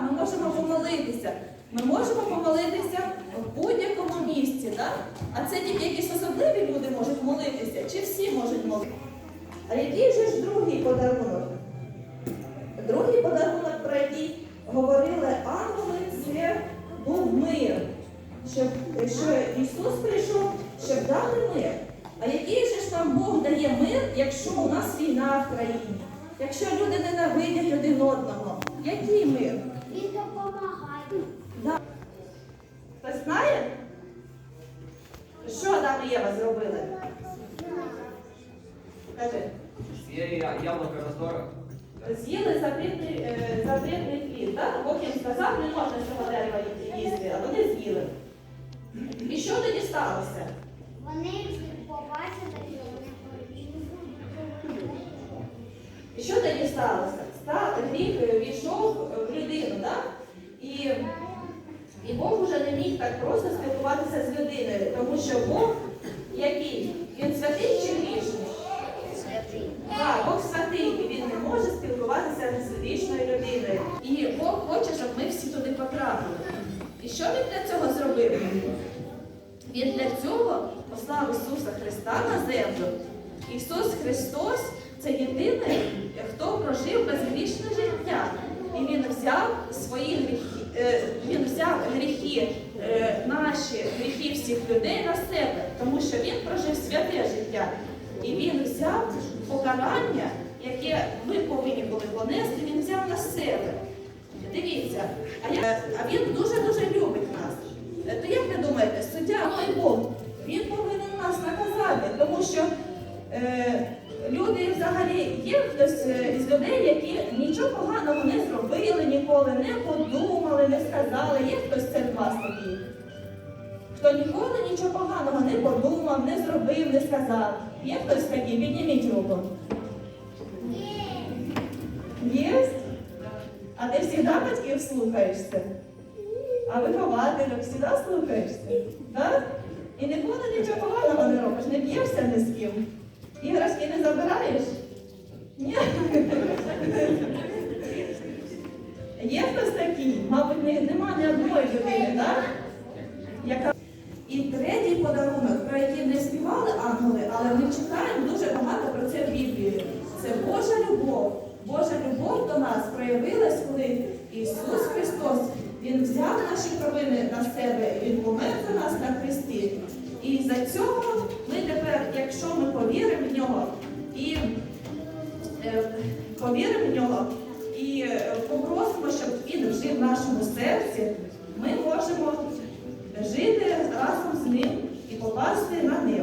ми можемо помолитися. Ми можемо помолитися в будь-якому місці, так? А це тільки якісь особливі люди можуть молитися, чи всі можуть молитися? А який же ж другий подарунок? Другий подарунок, про який говорили ангели, це був мир. Щоб, що Ісус прийшов, щоб дати мир. А який же ж нам Бог дає мир, якщо у нас війна в країні? Якщо люди ненавидять один одного? Адам і Єва зробили? Кажи. Съели я- яблоко раздора. З'їли запретний, е, запретний плід, так? Бог їм сказав, не можна цього дерева їсти, а вони з'їли. І що тоді сталося? Вони побачили, що вони повинні. І що тоді сталося? Ста- Гріх е, війшов в людину, так? І, і Бог вже не міг так просто спілкуватися з людиною, тому що Бог який? Він святий чи грішний? Святий. Так, Бог святий, і він не може спілкуватися з грішною людиною. І Бог хоче, щоб ми всі туди потрапили. І що він для цього зробив? Він для цього послав Ісуса Христа на землю. Ісус Христос це єдиний, хто прожив безгрішне життя. І Він взяв свої гріхи, е, він взяв гріхи, е, наші гріхи всіх людей на себе, тому що він прожив святе життя. І він взяв покарання, яке ми повинні були понести, він взяв на себе. Дивіться, а, я, а він дуже-дуже любить нас. Е, То як ви думаєте, суддя мой Бог, він повинен нас наказати, тому що е, люди взагалі є хтось із людей, поганого не зробили ніколи, не подумали, не сказали. Є хтось серед вас такий? Хто ніколи нічого поганого не подумав, не зробив, не сказав. Є хтось такий? Підніміть руку. Є? А ти завжди батьків слухаєшся? А вихователів завжди слухаєшся? Так? І ніколи нічого поганого не робиш, не б'єшся ні з ким. Іграшки не забираєш? Ні? Є хтось такий? Мабуть, не- нема ні одної людини, так? Яка... І третій подарунок, про який не співали ангели, але ми читаємо дуже багато про це в Біблії. Це Божа любов. Божа любов до нас проявилась, коли Ісус Христос Він взяв наші провини на себе, Він помер за нас на хресті. І за цього ми тепер, якщо ми повіримо в нього і е, повіримо в нього і е, попросимо, щоб він жив в нашому серці, ми можемо жити разом з ним і попасти на небо.